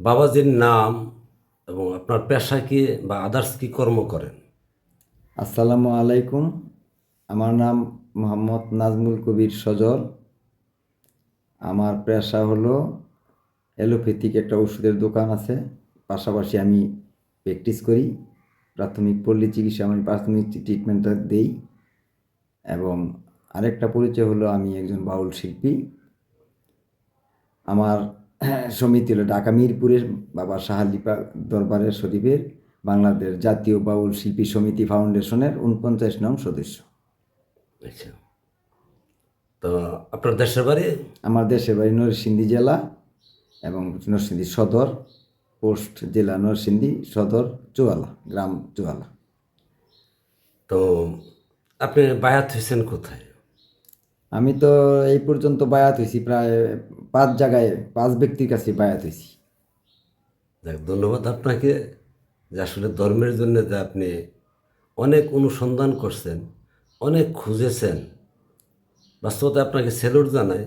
বাবাজির নাম এবং আপনার পেশা কি বা আদার্স কি কর্ম করেন? আসসালামু আলাইকুম। আমার নাম মোহাম্মদ নাজমুল কবির সজল। আমার পেশা হলো অ্যালোপ্যাথিক একটা ওষুধের দোকান আছে। পাশাপাশি আমি প্র্যাকটিস করি। প্রাথমিক পল্লী চিকিৎসা আমি প্রাথমিক ট্রিটমেন্টটা দেই। এবং আরেকটা পরিচয় হলো আমি একজন বাউল শিল্পী। আমার সমিতি হলো ঢাকা মিরপুরের বাবা শাহালিপা দরবারের শরীফের বাংলাদেশ জাতীয় বাউল শিল্পী সমিতি ফাউন্ডেশনের উনপঞ্চাশ নং সদস্য। আচ্ছা। তো আপনার দেশের বাড়ি? আমার দেশের বাড়ি নরসিংদী জেলা এবং নরসিংদী সদর পোস্ট জেলা নরসিংদী সদর চুয়ালা গ্রাম চুয়ালা। তো আপনি বায়াত হয়েছেন কোথায়? আমি তো এই পর্যন্ত বায়াত হয়েছি, প্রায় পাঁচ জায়গায়, পাঁচ ব্যক্তির কাছে বায়াত হয়েছি। যাক, ধন্যবাদ আপনাকে যে আসলে ধর্মের জন্য যে আপনি অনেক অনুসন্ধান করছেন, অনেক খুঁজেছেন। বাস্তবতা আপনাকে সেলুট জানায়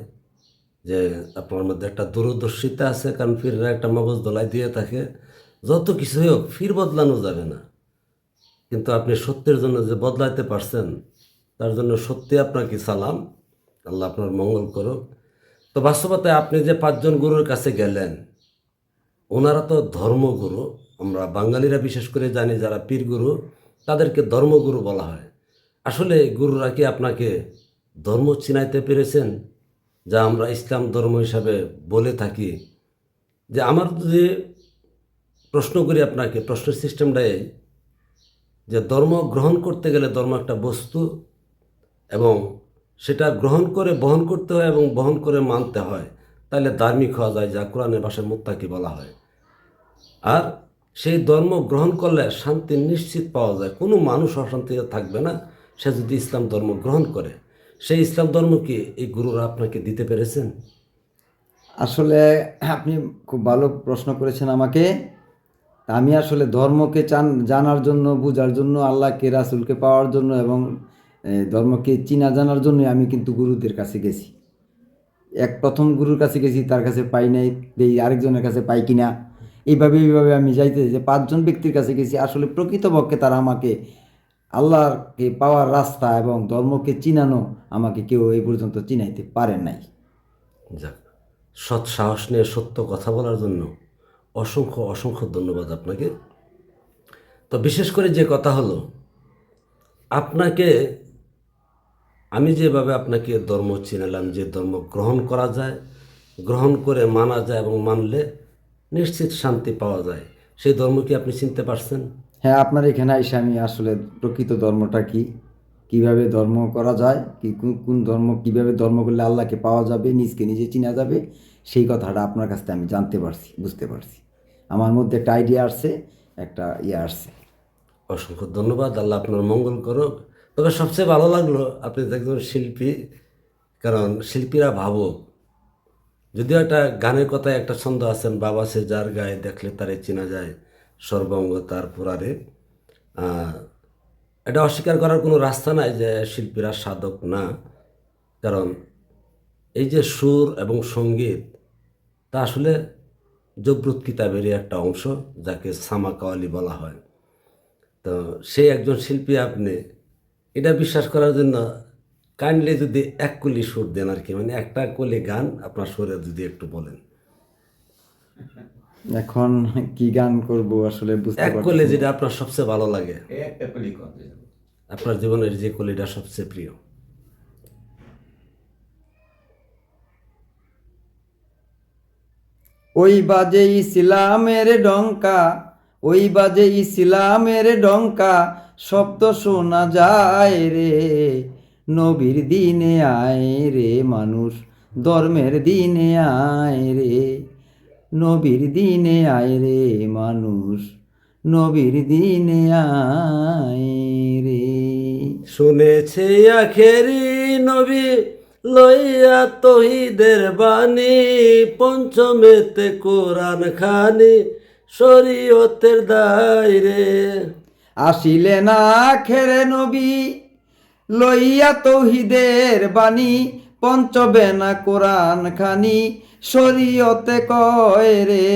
যে আপনার মধ্যে একটা দূরদর্শিতা আছে, কারণ ফিররা একটা মগজ দোলাই দিয়ে থাকে। যত কিছু হোক ফির বদলানো যাবে না। কিন্তু আপনি সত্যের জন্য যে বদলাইতে পারছেন, তার জন্য সত্যি আপনাকে সালাম। আল্লাহ আপনার মঙ্গল করুক। তো বাস্তবতায় আপনি যে পাঁচজন গুরুর কাছে গেলেন, ওনারা তো ধর্মগুরু। আমরা বাঙালিরা বিশেষ করে জানি যারা পীরগুরু তাদেরকে ধর্মগুরু বলা হয়। আসলে গুরুরা কি আপনাকে ধর্ম চিনাইতে পেরেছেন? যা আমরা ইসলাম ধর্ম হিসাবে বলে থাকি। যে আমার যদি প্রশ্ন করি আপনাকে প্রশ্ন সিস্টেমটা এই, যে ধর্ম গ্রহণ করতে গেলে ধর্ম একটা বস্তু এবং সেটা গ্রহণ করে, বহন করতে হয় এবং বহন করে মানতে হয়। তাহলে ধার্মিক হওয়া যায়, যা কোরআনের ভাষায় মুত্তাকি বলা হয়। আর সেই ধর্ম গ্রহণ করলে শান্তি নিশ্চিত পাওয়া যায়। কোনো মানুষ অশান্তিতে থাকবে না, সে যদি ইসলাম ধর্ম গ্রহণ করে। সেই ইসলাম ধর্ম কি এই গুরুরা আপনাকে দিতে পেরেছেন? আসলে আপনি খুব ভালো প্রশ্ন করেছেন আমাকে। আমি আসলে ধর্মকে চান, জানার জন্য, বোঝার জন্য, আল্লাহকে, রাসুলকে পাওয়ার জন্য এবং ধর্মকে চিনা জানার জন্য আমি কিন্তু গুরুদের কাছে গেছি। এক প্রথম গুরুর কাছে গেছি, তার কাছে পাই নাই, দেই আরেকজনের কাছে পাই কিনা। এইভাবে এইভাবে আমি যাইতে, যে পাঁচজন ব্যক্তির কাছে গেছি, আসলে প্রকৃতপক্ষে তারা আমাকে আল্লাহকে পাওয়ার রাস্তা এবং ধর্মকে চিনানো আমাকে কেউ এই পর্যন্ত চিনাইতে পারেন নাই। যাক, সৎ সাহস নিয়ে সত্য কথা বলার জন্য অসংখ্য অসংখ্য ধন্যবাদ আপনাকে। তো বিশেষ করে যে কথা হলো, আপনাকে আমি যেভাবে আপনাকে ধর্ম চিনালাম যে ধর্ম গ্রহণ করা যায় গ্রহণ করে মানা যায় এবং মানলে নিশ্চিত শান্তি পাওয়া যায়। সেই ধর্ম কি আপনি চিনতে পারছেন? হ্যাঁ আপনার এখানে এসে আমি আসলে প্রকৃত ধর্মটা কি? কীভাবে ধর্ম করা যায়? কি কোন- কোন ধর্ম কীভাবে ধর্ম করলে আল্লাহকে পাওয়া যাবে নিজকে নিজে চিনা যাবে? সেই কথাটা আপনার কাছ থেকে আমি জানতে পারছি বুঝতে পারছি। আমার মধ্যে একটা আইডিয়া আসছে একটা ইয়ে আসছে। অসংখ্য ধন্যবাদ। আল্লাহ আপনার মঙ্গল করুক। তবে সবচেয়ে ভালো লাগল আপনি একজন শিল্পী, কারণ শিল্পীরা ভাবুক। যদিও একটা গানের কথায় একটা ছন্দ আছেন বাবা সে যার গায়ে দেখলে তারে চেনা যায়, সর্বঙ্গ তার পুরারে এটা অস্বীকার করার কোনো রাস্তা নাই যে শিল্পীরা সাধক না। কারণ এই যে সুর এবং সংগীত, তা আসলে জবরুত কিতাবেরই একটা অংশ, যাকে সামা কাওয়ালি বলা হয়। তো সেই একজন শিল্পী আপনি এটা বিশ্বাস করার জন্য কাইন্ডলি যদি এক কলি সুর দেন আর কি মানে একটা কলি গান আপনার সুরে যদি একটু বলেন। এখন কি গান করব আসলে বুঝতে এক কলি যেটা আপনার সবচেয়ে ভালো লাগে? আপনার জীবনের যে কলিটা সবচেয়ে প্রিয়? ওই বাজে ইসলামের ডঙ্কা ওই বাজে ইসলামের ডঙ্কা, শব্দ শোনা যায় রে। নবীর দিনে আয় রে মানুষ, ধর্মের দিনে আয় রে। নবীর দিনে আয় রে মানুষ, নবীর দিনে আয় রে। শুনেছে আখেরি নবী, লইয়া তহিদের বাণী, পঞ্চমেতে কোরআন খানি শরীয়তের দায়রে। আসিলে না খেরে নবী, লইয়া তৌহিদের বাণী পঞ্চবেনা কোরআন খানি, শরীয়তে কয় রে,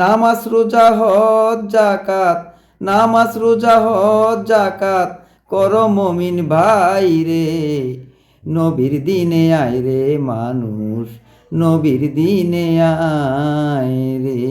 নামাজ রোজা হজ জাকাত নামাজ রোজা হজ জাকাত কর মমিন ভাই রে। নবীর দিনে আয় রে মানুষ, নবীর দিনে আয় রে।